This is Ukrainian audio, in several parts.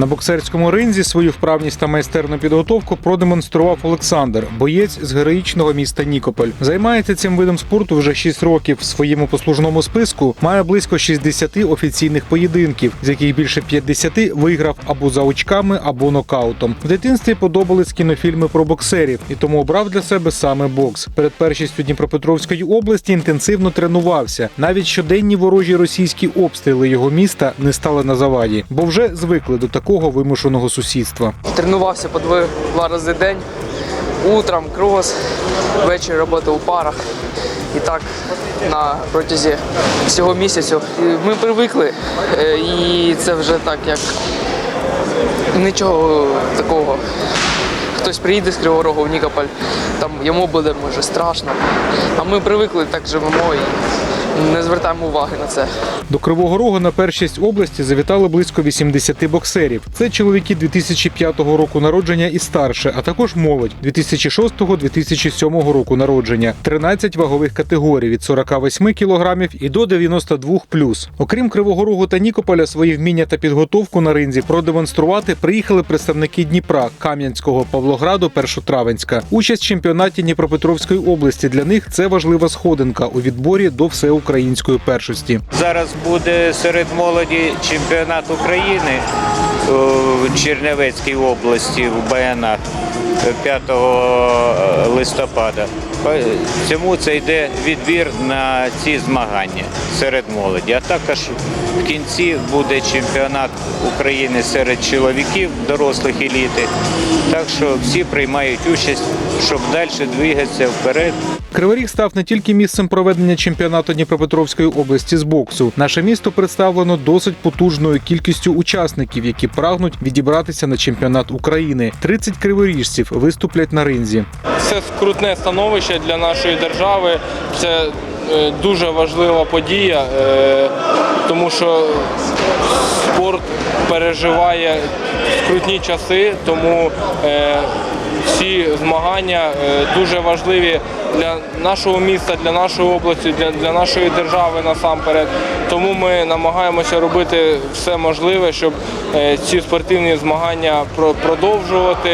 На боксерському ринзі свою вправність та майстерну підготовку продемонстрував Олександр, боєць з героїчного міста Нікополь. Займається цим видом спорту вже 6 років. В своєму послужному списку має близько 60 офіційних поєдинків, з яких більше 50 виграв або за очками, або нокаутом. В дитинстві подобались кінофільми про боксерів і тому обрав для себе саме бокс. Перед першістю Дніпропетровської області інтенсивно тренувався. Навіть щоденні ворожі російські обстріли його міста не стали на заваді, бо вже звикли до такого вимушеного сусідства. Тренувався по два, два рази в день. Утром крос, ввечері робота у парах. І так на протязі всього місяцю. Ми привикли, е, і це вже так як нічого такого. Хтось приїде з Кривого Рогу в Нікополь, там йому буде може страшно. А ми привикли, так живемо і не звертаємо уваги на це. До Кривого Рогу на першість області завітали близько 80 боксерів. Це чоловіки 2005 року народження і старше, а також молодь 2006-2007 року народження. 13 вагових категорій від 48 кілограмів і до 92 плюс. Окрім Кривого Рогу та Нікополя, свої вміння та підготовку на ринзі продемонструвати приїхали представники Дніпра, Кам'янського, Павлограду, Першотравенська. Участь в чемпіонаті Дніпропетровської області для них це важлива сходинка у відборі до всеукраїнської першості. Зараз буде серед молоді чемпіонат України у Чернівецькій області в Баянах 5 листопада. Цьому це йде відбір на ці змагання серед молоді. А також в кінці буде чемпіонат України серед чоловіків, дорослих еліти. Так що всі приймають участь, щоб далі двигатися вперед. Кривий Ріг став не тільки місцем проведення чемпіонату Дніпропетровської області з боксу. Наше місто представлено досить потужною кількістю учасників, які прагнуть відібратися на чемпіонат України. 30 криворіжців виступлять на ринзі. Це скрутне становище для нашої держави. Це е, дуже важлива подія, е, тому що спорт переживає скрутні часи, тому е, всі змагання е, дуже важливі для нашого міста, для нашої області, для, для нашої держави насамперед. Тому ми намагаємося робити все можливе, щоб е, ці спортивні змагання про- продовжувати,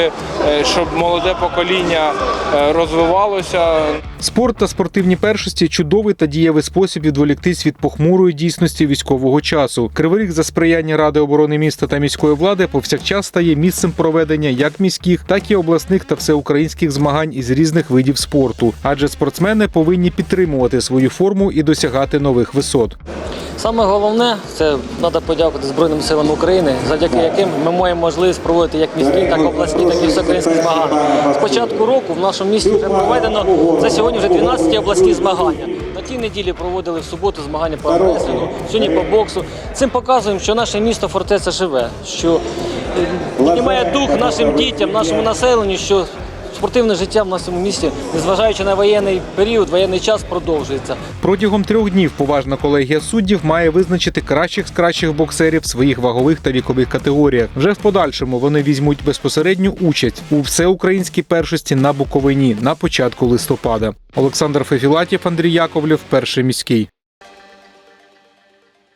е, щоб молоде покоління розвивалося. Спорт та спортивні першості чудовий та дієвий спосіб відволіктись від похмурої дійсності військового часу. Кривий Ріг за сприяння Ради оборони міста та міської влади повсякчас стає місцем проведення як міських, так і обласних та всеукраїнських змагань із різних видів спорту. Адже спортсмени повинні підтримувати свою форму і досягати нових висот. Саме головне це треба подякувати Збройним силам України, завдяки яким ми маємо можливість проводити як міські, так і обласні, так і всеукраїнські змагання. З початку року в нашому місті вже проведено за сьогодні вже 12 обласні змагання. Тій неділі проводили в суботу змагання по реслінгу, сьогодні по боксу. Цим показуємо, що наше місто фортеця живе, що піднімає дух нашим дітям, нашому населенню, що спортивне життя в нашому місті, незважаючи на воєнний період, воєнний час продовжується. Протягом трьох днів поважна колегія суддів має визначити кращих з кращих боксерів в своїх вагових та вікових категоріях. Вже в подальшому вони візьмуть безпосередню участь у всеукраїнській першості на Буковині на початку листопада. Олександр Фефілатів, Андрій Яковлєв, перший міський.